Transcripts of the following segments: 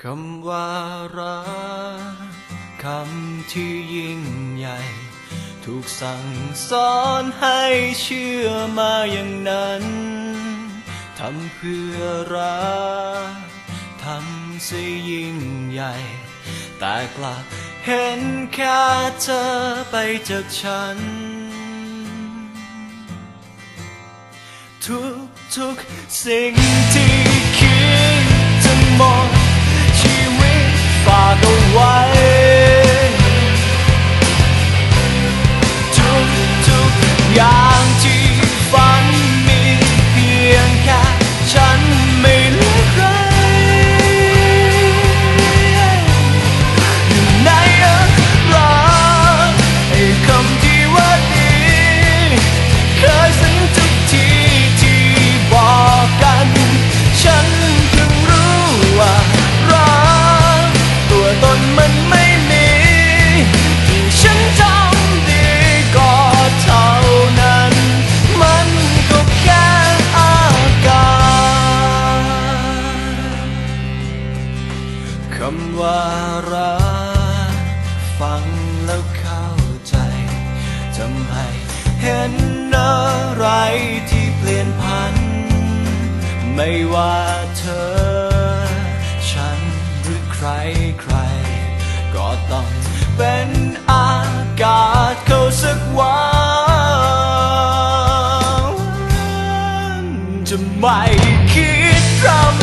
คำว่ารักคำที่ยิ่งใหญ่ ถูกสั่งสอนให้เชื่อมาอย่างนั้นทำเพื่อรักทำเสียยิ่งใหญ่ แต่กลับเห็นแค่เธอไปจากฉัน ทุกทุกสิ่งที่คิดา มันไม่มีที่ฉันทำดีก็เท่านั้น มันก็แค่อาการคำว่ารักฟังแล้วเข้าใจทำให้เห็นอะไรที่เปลี่ยนพัน ไม่ว่าเธอ ไม่คิดรำ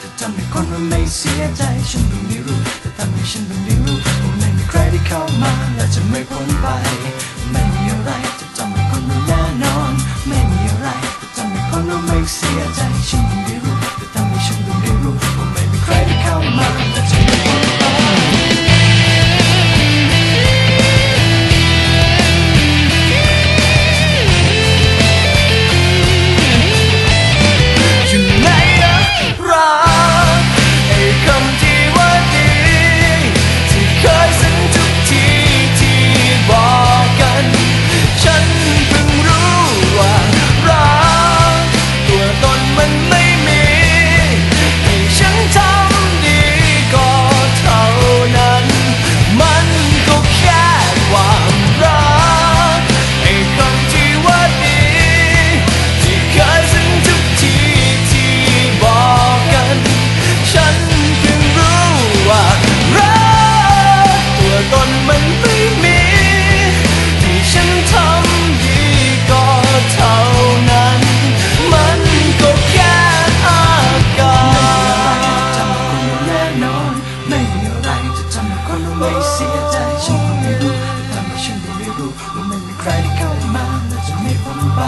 แต่ทำให้คนมันไม่เสียใจ ฉันเพิ่งได้รู้แต่ทำให้ฉันเพิ่งได้รู้ว่าไม่มีใครที่เข้ามาและจะไม่พ้นไป ไม่มีอะไรจะทำให้คนมันแน่นอน ไม่มีอะไรจะทำให้คนเราไม่เสียใจฉัน ยใจฉันก็ไม่รู้ทำไมฉันก็ไม่รู้ว่าไม่มีใครได้เข้ามาแล้วจะไม่ผมไป